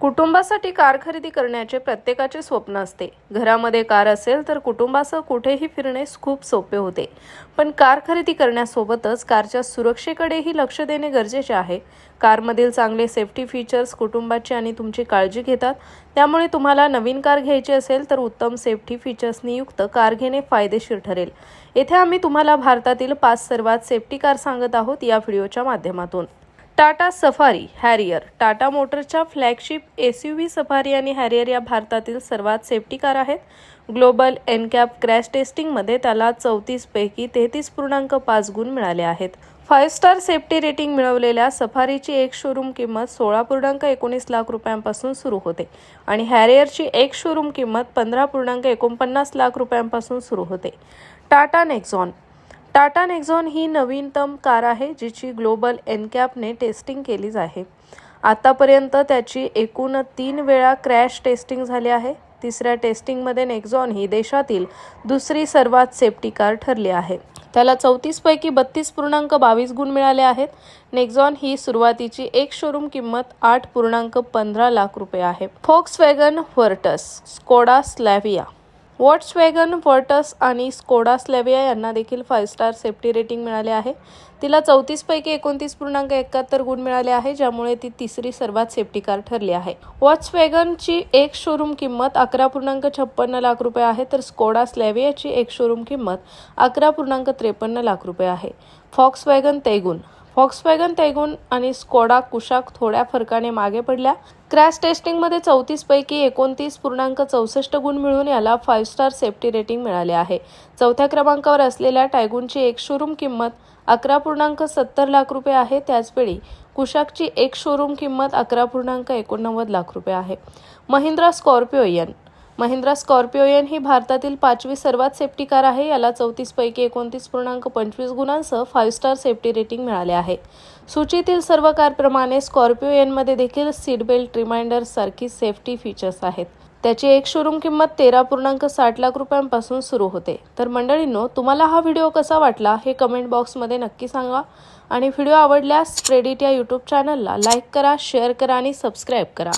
कुटुंबासाठी कार खरेदी करण्याचे प्रत्येकाचे स्वप्न असते. घरामध्ये कार असेल तर कुटुंबासह कुठेही फिरणे खूप सोपे होते. पण कार खरेदी करण्यासोबतच कारच्या सुरक्षेकडेही लक्ष देणे गरजेचे आहे. कारमधील चांगले सेफ्टी फीचर्स कुटुंबाची आणि तुमची काळजी घेतात. त्यामुळे तुम्हाला नवीन कार घ्यायची असेल तर उत्तम सेफ्टी फीचर्सनी युक्त कार घेणे फायदेशीर ठरेल. येथे आम्ही तुम्हाला भारतातील पाच सर्वात सेफ्टी कार सांगत आहोत या व्हिडिओच्या माध्यमातून. Tata safari Harrier. टाटा मोटरच्या flagship S U V Safari आणि हॅरियर या भारतातील सर्वात सेफ्टी कार आहेत. ग्लोबल एनकॅप क्रॅश टेस्टिंगमध्ये त्याला चौतीसपैकी तेहतीस पूर्णांक पाच गुण मिळाले आहेत. फाईव्ह स्टार सेफ्टी रेटिंग मिळवलेल्या सफारीची एक शोरूम किंमत सोळा पूर्णांक एकोणीस लाख रुपयांपासून सुरू होते आणि हॅरियरची एक शोरूम किंमत पंधरा पूर्णांक एकोणपन्नास लाख रुपयांपासून सुरू होते. टाटा नेक्झॉन टाटा नेक्झॉन ही नवीनतम कार आहे जिची ग्लोबल एनकॅपने टेस्टिंग केलीच आहे. आतापर्यंत त्याची एकूण तीन वेळा क्रॅश टेस्टिंग झाली आहे. तिसऱ्या टेस्टिंगमध्ये नेक्झॉन ही देशातील दुसरी सर्वात सेफ्टी कार ठरली आहे. त्याला चौतीसपैकी बत्तीस पूर्णांक बावीस गुण मिळाले आहेत. नेक्झॉन ही सुरुवातीची एक शोरूम किंमत आठ पूर्णांक पंधरा लाख रुपये आहे. Volkswagen Virtus Skoda Slavia वॉट्सवॅगन व्हर्टस आणि स्कोडा स्लेविया यांना देखील फाईव्ह स्टार सेफ्टी रेटिंग मिळाले आहे. तिला चौतीसपैकी एकोणतीस पूर्णांक एकाहत्तर गुण मिळाले आहे ज्यामुळे ती तिसरी सर्वात सेफ्टी कार ठरली आहे. वॉट्सवॅगनची एक शोरूम किंमत अकरा पूर्णांक छप्पन्न लाख रुपये आहे तर स्कोडा स्लॅवियाची एक शोरूम किंमत अकरा पूर्णांक त्रेपन्न लाख रुपये आहे. फॉक्सवॅगन तेगुन फॉक्सवॅगन तैगुन आणि स्कोडा कुशाक थोड्या फरकाने मागे पडल्या. क्रॅश टेस्टिंगमध्ये चौतीस पैकी एकोणतीस पूर्णांक चौसष्ट गुण मिळून याला फाईव्ह स्टार सेफ्टी रेटिंग मिळाले आहे. चौथ्या क्रमांकावर असलेल्या टायगूनची एक शोरूम किंमत अकरा पूर्णांक सत्तर लाख रुपये आहे. त्याचवेळी कुशाकची एक शोरूम किंमत अकरा पूर्णांक एकोणनव्वद लाख रुपये आहे. Mahindra Scorpio N Mahindra Scorpio N ही भारतातील पाचवी सर्वात सेफ्टी कार आहे. याला चौतीस पैकी एकोणतीस पूर्णांक पंचवीस गुणांसह फाईव्ह स्टार सेफ्टी रेटिंग मिळाले आहे. सूचीतील सर्व कारप्रमाणे स्कॉर्पिओयनमध्ये देखील सीट बेल्ट रिमाइंडर सारखी सेफ्टी फीचर्स आहेत. त्याची एक शोरूम किंमत तेरा पूर्णांक साठ लाख रुपयांपासून सुरू होते. तर मंडळींनो तुम्हाला हा व्हिडिओ कसा वाटला हे कमेंट बॉक्समध्ये नक्की सांगा. आणि व्हिडिओ आवडल्यास क्रेडिट या यूट्यूब चॅनलला लाईक करा शेअर करा आणि सबस्क्राईब करा.